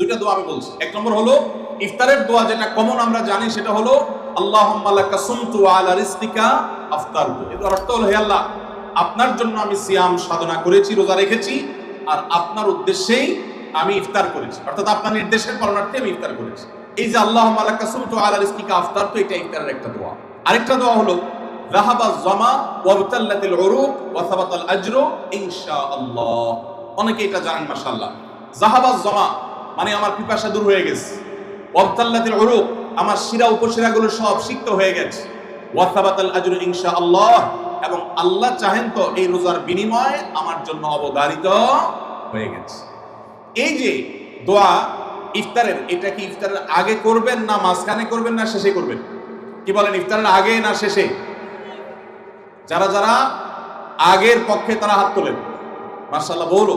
দুইটা দোয়া আমি বলছি। এক নম্বর হলো, ইফতারের দোয়া যেটা কমন আমরা জানি, সেটা হলো আপনার জন্য আমি সিয়াম সাধনা করেছি, রোজা রেখেছি, আর আপনার উদ্দেশ্যেই আমি ইফতার করেছি। অর্থাৎ আপনার নির্দেশের পালনার্থে আমি ইফতার করেছি। এই যে আল্লাহ মালাকা সুমতু আলা রিজকিকা আফতার তো এটা ইফতারের একটা দোয়া। আরেকটা দোয়া হলো ইনশাআল্লাহ। অনেকে এটা জানেন, মাশাআল্লাহ। জাহাবা জামা মানে আমার পিপাসা দূর হয়ে গেছে। ওয়াবতাল্লাতিল উরুক আমার শিরা উপশিরাগুলো সব সিক্ত হয়ে গেছে। ওয়া সাবাতাল আজরু ইনশাআল্লাহ, এবং আল্লাহ চাহেন তো এই রোজার বিনিময় আমার জন্য অবধারিত হয়ে গেছে। এই যে দোয়া, ইফতারের, এটা কি ইফতারের আগে করবেন না মাঝখানে করবেন না শেষে করবেন? কি বলেন, ইফতারের আগে না শেষে? যারা যারা আগের পক্ষে তারা হাত তোলেন। মার্শাল্লাহ বলো।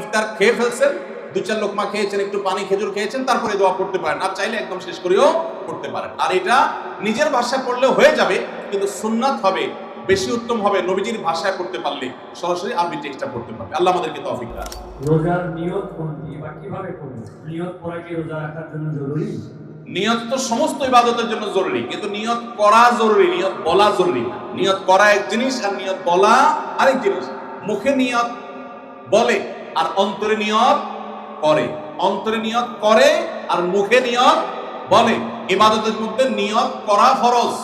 ইফতার খেয়ে ফেলছেন দু চার লোকমা খেয়েছেন একটু পানি খেজুর খেয়েছেন তারপরে দোয়া পড়তে পারেন। আর চাইলে একদম শেষ করেও পড়তে পারেন। আর এটা নিজের ভাষায় পড়লেও হয়ে যাবে কিন্তু সুন্নাত হবে বেশি উত্তম হবে নবীজির ভাষায় পড়তে পারলে সরাসরি আরবি টেক্সটটা পড়তে পারবে। আল্লাহ আমাদেরকে তৌফিক দান। রোজার নিয়ত কোনটি বা কীভাবে করব? নিয়ত করা কি রোজা রাখার জন্য জরুরি? নিয়ত তো সমস্ত ইবাদতের জন্য জরুরি কিন্তু নিয়ত করা জরুরি নিয়ত বলা জরুরি নিয়ত করা এক জিনিস আর নিয়ত বলা আরেক জিনিস। মুখে নিয়ত বলে আর অন্তরে নিয়ত করে। অন্তরে নিয়ত করে আর মুখে নিয়ত বলে। ইবাদতের মধ্যে নিয়ত করা ফরজ।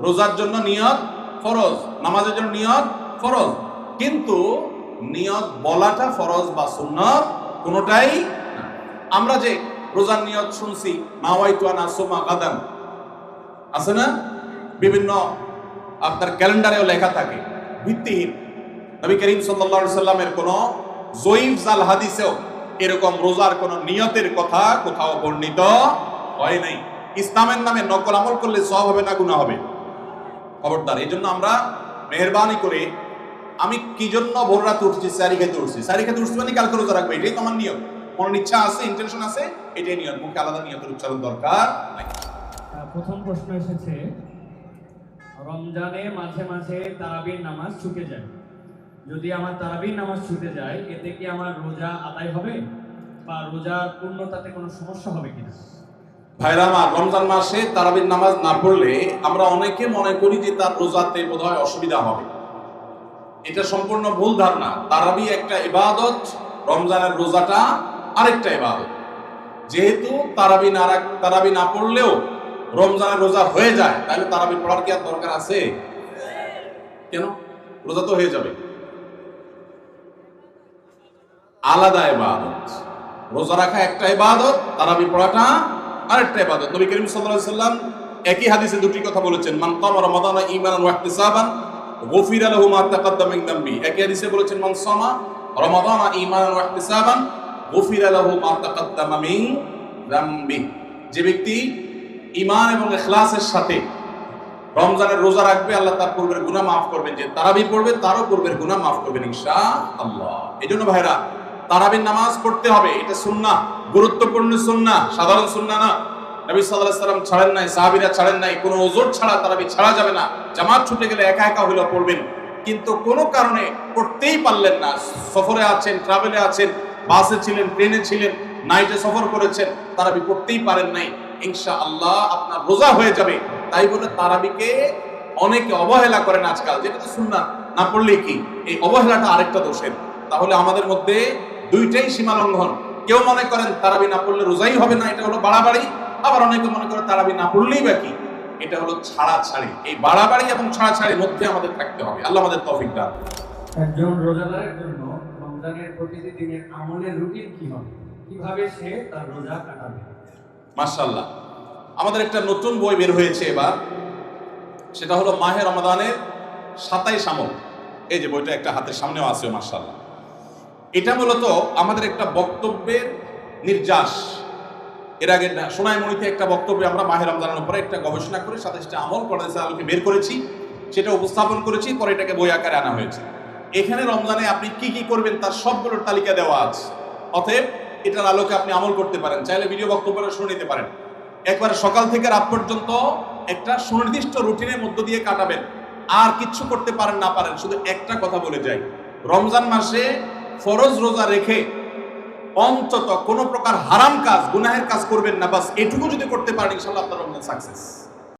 রোজার জন্য নিয়ত ফরজ। নামাজের জন্য নিয়ত ফরজ। কিন্তু নিয়ত বলাটা ফরজ বা সুন্নত কোনোটাই আমরা যে রোজার নিয়ত শুনছি নাওয়াইতু আনা সুমা গাদান, আছে না? বিভিন্ন আপনার ক্যালেন্ডারেও লেখা থাকে, ভিত্তিহীন। নবী করিম আলাইহি সাল্লামের কোনো জয়ীফ জাল হাদিসেও এরকম রোজার কোনো নিয়তের কথা কোথাও বর্ণিত হয় নাই। ইসলামের নামে নকল আমল করলে সব হবে না গুনাহ হবে? খবরদার এই জন্য আমরা মেহরবানি করে আমি কি জন্য ভোর রাতে উঠছি সারি খেতে উঠছি? সারি খেতে উঠছি মানে কালকে রোজা রাখব? এটাই তো আমার নিয়ম। মনের ইচ্ছা আছে ইন্টেনশন আছে, এটাই নিয়ম। মুখে আলাদা নিয়তের উচ্চারণ দরকার নাই। প্রথম প্রশ্ন এসেছে, রমজানে মাঝে মাঝে তারাবির নামাজ ছুটে যায়। যদি আমার তারাবির নামাজ ছুটে যায়, এতে কি আমার রোজা আদায় হবে? বা রোজার পূর্ণতাতে কোনো সমস্যা হবে কিনা? ভাইরা, আমার রমজান মাসে তারাবির নামাজ না পড়লে আমরা অনেকে মনে করি যে তার রোজাতে বোধহয় অসুবিধা হবে। এটা সম্পূর্ণ ভুল ধারণা। তারাবি একটা ইবাদত, রমজানের রোজাটা আরেকটা ইবাদত। যেহেতু তারাবি না তারাবি না পড়লেও রমজানের রোজা হয়ে যায়, তাহলে তারাবি পড়ার কি আর দরকার আছে? কেন? রোজা তো হয়ে যাবে। আলাদা ইবাদত। রোজা রাখা একটা ইবাদত, তারাবি পড়াটা আরেকটা ইবাদত। নবী করিম সাল্লাল্লাহু আলাইহি সাল্লাম একই হাদিসে দুটি কথা বলেছেন, মান কামা রমাদানা ঈমানান ওয়া ইহতিসাবান, গুফিরা লাহু মা তাকাদ্দামা মিন দামবি। একই হাদিসে বলেছেন, মান সামা রমাদানা ঈমানান ওয়া ইহতিসাবান, গুফিরা লাহু মা তাকাদ্দামা মিন দামবি। যে ব্যক্তি ঈমান এবং ইখলাসের সাথে রমজানের রোজা রাখবে, আল্লাহ তার পূর্বের গুনাহ মাফ করবেন। যে তারাবি পড়বে, তারও পূর্বের গুনাহ মাফ করবেন ইনশাআল্লাহ। এই জন্য ভাইরা তারাবির নামাজ পড়তে হবে, এটা সুন্নাহ, গুরুত্বপূর্ণ সুন্নাহ, সাধারণ সুন্নাহ না। নবী আলাইহি সাল্লাম ছাড়েন নাই, সাহাবীরা ছাড়েন নাই, কোনো ওজোর ছাড়া তারাবি ছাড়া যাবে না। জামাত ছুটে গেলে একা একা হইলেও পড়বেন। কিন্তু কোনো কারণে পড়তেই পারলেন না। সফরে আছেন ট্রাভেলে আছেন বাসে ছিলেন ট্রেনে ছিলেন নাইটে সফর করেছেন, তারাবি পড়তেই পারেন নাই। ইনশাআল্লাহ আপনার রোজা হয়ে যাবে। তাই বলে তারাবিকে অনেকে অবহেলা করেন আজকাল, যেটা তো শুননা না পড়লে কি? এই অবহেলাটা আরেকটা দোষের। তাহলে আমাদের মধ্যে দুইটাই সীমা লঙ্ঘন কেউ মনে করেন তারাবি না পড়লে রোজাই হবে না এটা হলো বাড়াবাড়ি। আবার অনেকে মনে করে তারাবি না পড়লেই বা কি? এটা হলো ছাড়া ছাড়ি এই বাড়াবাড়ি এবং ছাড়া ছাড়ির মধ্যে আমাদের থাকতে হবে। আল্লাহ আমাদের তৌফিক দান। একজন রোজাদারের জন্য রমজানের প্রতিটি দিনের আমলের রুটিন কি হবে? কীভাবে সে তার রোজা কাটাবে? মাশাল্লাহ আমাদের একটা নতুন বই বের হয়েছে এবার। সেটা হলো মাহে রমাদানের সাতাইশ আমল। এই যে বইটা একটা হাতের সামনেও আছে মাশাল্লাহ এটা মূলত আমাদের একটা বক্তব্যের নির্যাস। এর আগে সোনাইমণিতে একটা বক্তব্যে আমরা মাহের রমজানের উপরে একটা গবেষণা করে সাথে আমল করার আলোকে বের করেছি, সেটা উপস্থাপন করেছি, পরে এটাকে বই আকারে আনা হয়েছে। এখানে রমজানে আপনি কি কি করবেন তার সবগুলোর তালিকা দেওয়া আছে। অতএব এটার আলোকে আপনি আমল করতে পারেন, চাইলে ভিডিও বক্তব্যটা শুনে নিতে পারেন। একবারে সকাল থেকে রাত পর্যন্ত একটা সুনির্দিষ্ট রুটিনের মধ্য দিয়ে কাটাবেন। আর কিচ্ছু করতে পারেন, না পারেন, শুধু একটা কথা বলে যাই। রমজান মাসে ফরজ রোজা রেখে অন্তত কোনো প্রকার হারাম কাজ, গুনাহের কাজ করবেন না, বাস এটুকু যদি করতে পারেন ইনশাল্লাহ আপনার সাকসেস